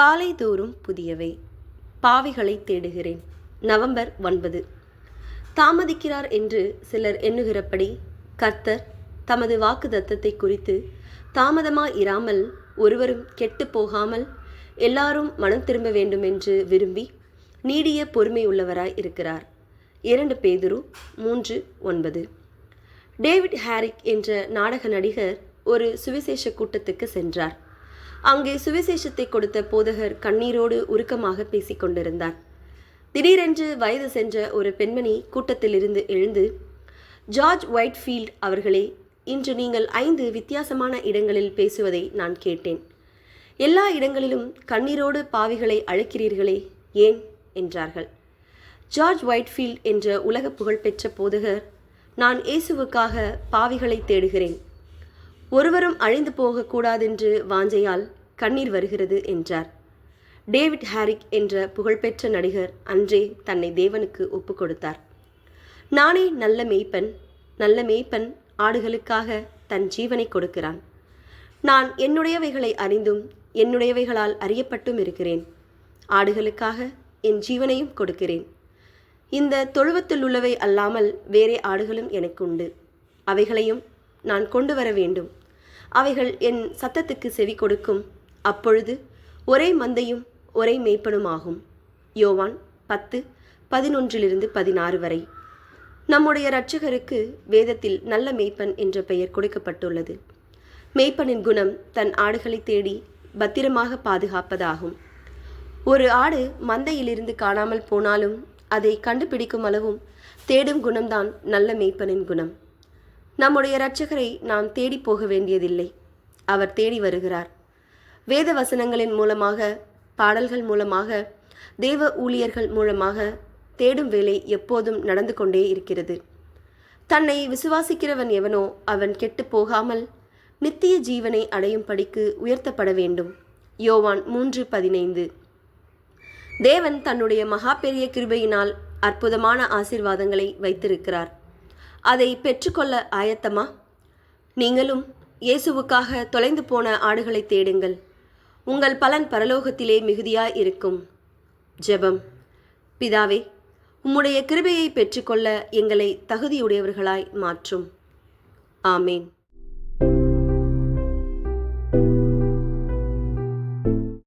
காலை தோறும் புதியவை. பாவிகளை தேடுகிறேன். நவம்பர் ஒன்பது. தாமதிக்கிறார் என்று சிலர் எண்ணுகிறபடி கர்த்தர் தமது வாக்கு தத்தத்தை குறித்து தாமதமா இராமல் ஒருவரும் கெட்டுப் போகாமல் எல்லாரும் மனம் திரும்ப வேண்டும் என்று விரும்பி நீடிய பொறுமை உள்ளவராய் இருக்கிறார். இரண்டு பேதுரு மூன்று ஒன்பது. டேவிட் ஹாரிக் என்ற நாடக நடிகர் ஒரு சுவிசேஷ கூட்டத்துக்கு சென்றார். அங்கே சுவிசேஷத்தை கொடுத்த போதகர் கண்ணீரோடு உருக்கமாக பேசிக் கொண்டிருந்தார். திடீரென்று வயது சென்ற ஒரு பெண்மணி கூட்டத்திலிருந்து எழுந்து ஜார்ஜ் ஒயிட்ஃபீல்ட் அவர்களே இன்று நீங்கள் ஐந்து வித்தியாசமான இடங்களில் பேசுவதை நான் கேட்டேன். எல்லா இடங்களிலும் கண்ணீரோடு பாவிகளை அழைக்கிறீர்களே ஏன்? என்றார்கள். ஜார்ஜ் ஒயிட்ஃபீல்ட் என்ற உலக புகழ்பெற்ற போதகர் நான் இயேசுவுக்காக பாவிகளை தேடுகிறேன். ஒருவரும் அழிந்து போகக்கூடாதென்று வாஞ்சையால் கண்ணீர் வருகிறது என்றார். டேவிட் ஹாரிக் என்ற புகழ்பெற்ற நடிகர் அன்றே தன்னை தேவனுக்கு ஒப்புக் கொடுத்தார். நானே நல்ல மேய்ப்பன் நல்ல மேய்ப்பன் ஆடுகளுக்காக தன் ஜீவனை கொடுக்கிறான். நான் என்னுடையவைகளை அறிந்தும் என்னுடையவைகளால் அறியப்பட்டும் இருக்கிறேன். ஆடுகளுக்காக என் ஜீவனையும் கொடுக்கிறேன். இந்த தொழுவத்தில் உள்ளவை அல்லாமல் வேறே ஆடுகளும் எனக்கு உண்டு. அவைகளையும் நான் கொண்டு வர வேண்டும். அவைகள் என் சத்தத்துக்கு செவி கொடுக்கும். அப்பொழுது ஒரே மந்தையும் ஒரே மேய்ப்பனுமாகும். யோவான் பத்து பதினொன்றிலிருந்து பதினாறு வரை. நம்முடைய இரட்சகருக்கு வேதத்தில் நல்ல மேய்ப்பன் என்ற பெயர் கொடுக்கப்பட்டுள்ளது. மேய்ப்பனின் குணம் தன் ஆடுகளை தேடி பத்திரமாக பாதுகாப்பதாகும். ஒரு ஆடு மந்தையிலிருந்து காணாமல் போனாலும் அதை கண்டுபிடிக்கும் அளவும் தேடும் குணம்தான் நல்ல மேய்ப்பனின் குணம். நம்முடைய இரட்சகரை நாம் தேடி போக வேண்டியதில்லை. அவர் தேடி வருகிறார். வேத வசனங்களின் மூலமாக பாடல்கள் மூலமாக தேவ ஊழியர்கள் மூலமாக தேடும் வேலை எப்போதும் நடந்து கொண்டே இருக்கிறது. தன்னை விசுவாசிக்கிறவன் எவனோ அவன் கெட்டு போகாமல் நித்திய ஜீவனை அடையும் படிக்கு உயர்த்தப்பட வேண்டும். யோவான் மூன்று பதினைந்து. தேவன் தன்னுடைய மகா பெரிய கிருபையினால் அற்புதமான ஆசீர்வாதங்களை வைத்திருக்கிறார். அதை பெற்றுக்கொள்ள ஆயத்தமா? நீங்களும் இயேசுவுக்காக தொலைந்து போன ஆடுகளை தேடுங்கள். உங்கள் பலன் பரலோகத்திலே மிகுதியாய் இருக்கும். ஜெபம். பிதாவே உம்முடைய கிருபையை பெற்றுக்கொள்ள எங்களை தகுதியுடையவர்களாய் மாற்றும். ஆமேன்.